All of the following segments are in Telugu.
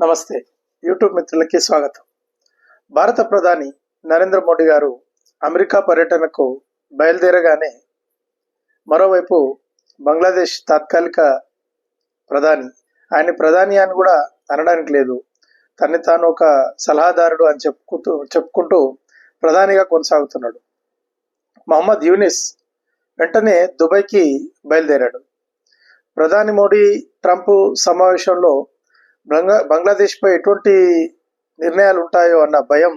నమస్తే. యూట్యూబ్ మిత్రులకి స్వాగతం. భారత ప్రధాని నరేంద్ర మోడీ గారు అమెరికా పర్యటనకు బయలుదేరగానే మరోవైపు బంగ్లాదేశ్ తాత్కాలిక ప్రధాని ఆయన ప్రధాని అని కూడా అనడానికి లేదు. తన్ని తాను ఒక సలహాదారుడు అని చెప్పుకుంటూ చెప్పుకుంటూ ప్రధానిగా కొనసాగుతున్నాడు. మహమ్మద్ యూనిస్ వెంటనే దుబాయ్కి బయలుదేరాడు. ప్రధాని మోడీ ట్రంప్ సమావేశంలో బంగ్లాదేశ్పై ఎటువంటి నిర్ణయాలు ఉంటాయో అన్న భయం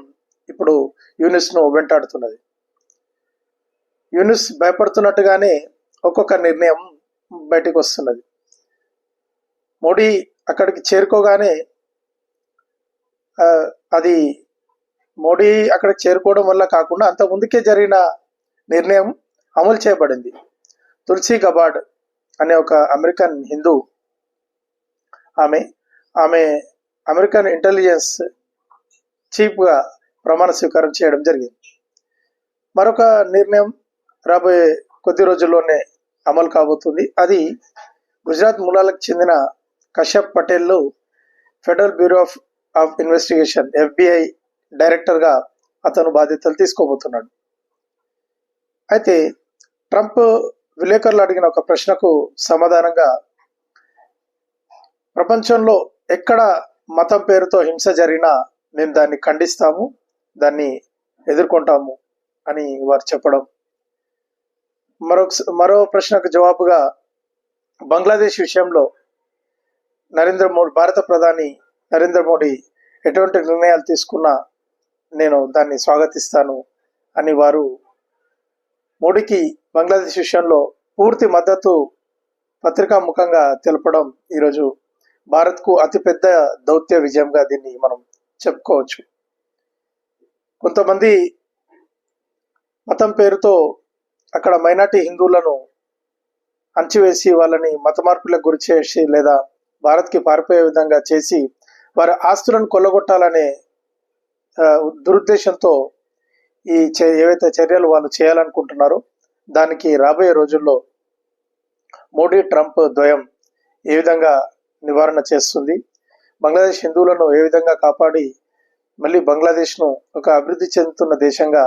ఇప్పుడు యూనిస్ను వెంటాడుతున్నది. యూనిస్ భయపడుతున్నట్టుగానే ఒక్కొక్క నిర్ణయం బయటకు వస్తున్నది మోడీ అక్కడికి చేరుకోగానే అది మోడీ అక్కడికి చేరుకోవడం వల్ల కాకుండా అంత ముందుకే జరిగిన నిర్ణయం అమలు చేయబడింది. తులసి గబాడ్ అనే ఒక అమెరికన్ హిందూ ఆమె ఆమె అమెరికన్ ఇంటెలిజెన్స్ చీఫ్గా ప్రమాణ స్వీకారం చేయడం జరిగింది. మరొక నిర్ణయం రాబోయే కొద్ది రోజుల్లోనే అమలు కాబోతుంది. అది గుజరాత్ మూలాలకు చెందిన Kashyap పటేల్లు Federal Bureau of of Investigation FBI డైరెక్టర్గా అతను బాధ్యతలు తీసుకోబోతున్నాడు. అయితే ట్రంప్ విలేకరులు అడిగిన ఒక ప్రశ్నకు సమాధానంగా ప్రపంచంలో ఎక్కడ మతం పేరుతో హింస జరిగినా మేము దాన్ని ఖండిస్తాము దాన్ని ఎదుర్కొంటాము అని వారు చెప్పడం. మరొక మరో ప్రశ్నకు జవాబుగా బంగ్లాదేశ్ విషయంలో నరేంద్ర మోడీ భారత ప్రధాని నరేంద్ర మోడీ ఎటువంటి నిర్ణయాలు తీసుకున్నా నేను దాన్ని స్వాగతిస్తాను అని వారు మోడీకి బంగ్లాదేశ్ విషయంలో పూర్తి మద్దతు పత్రికా ముఖంగా తెలపడం ఈరోజు భారత్కు అతిపెద్ద దౌత్య విజయంగా దీన్ని మనం చెప్పుకోవచ్చు. కొంతమంది మతం పేరుతో అక్కడ మైనార్టీ హిందువులను అంచివేసి వాళ్ళని మత మార్పులకు గురి చేసి లేదా భారత్కి పారిపోయే విధంగా చేసి వారి ఆస్తులను కొల్లగొట్టాలనే దురుద్దేశంతో ఈ ఏవైతే చర్యలు వాళ్ళు చేయాలనుకుంటున్నారో దానికి రాబోయే రోజుల్లో మోడీ ట్రంప్ ద్వయం ఏ విధంగా నివారణ చేస్తుంది. బంగ్లాదేశ్ హిందువులను ఏ విధంగా కాపాడి మళ్ళీ బంగ్లాదేశ్ను ఒక అభివృద్ధి చెందుతున్న దేశంగా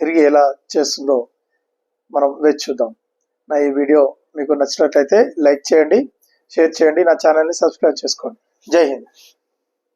తిరిగి ఎలా చేస్తుందో మనం వేచి చూద్దాం. నా ఈ వీడియో మీకు నచ్చినట్లయితే లైక్ చేయండి షేర్ చేయండి నా ఛానల్ని సబ్స్క్రైబ్ చేసుకోండి. జై హింద్.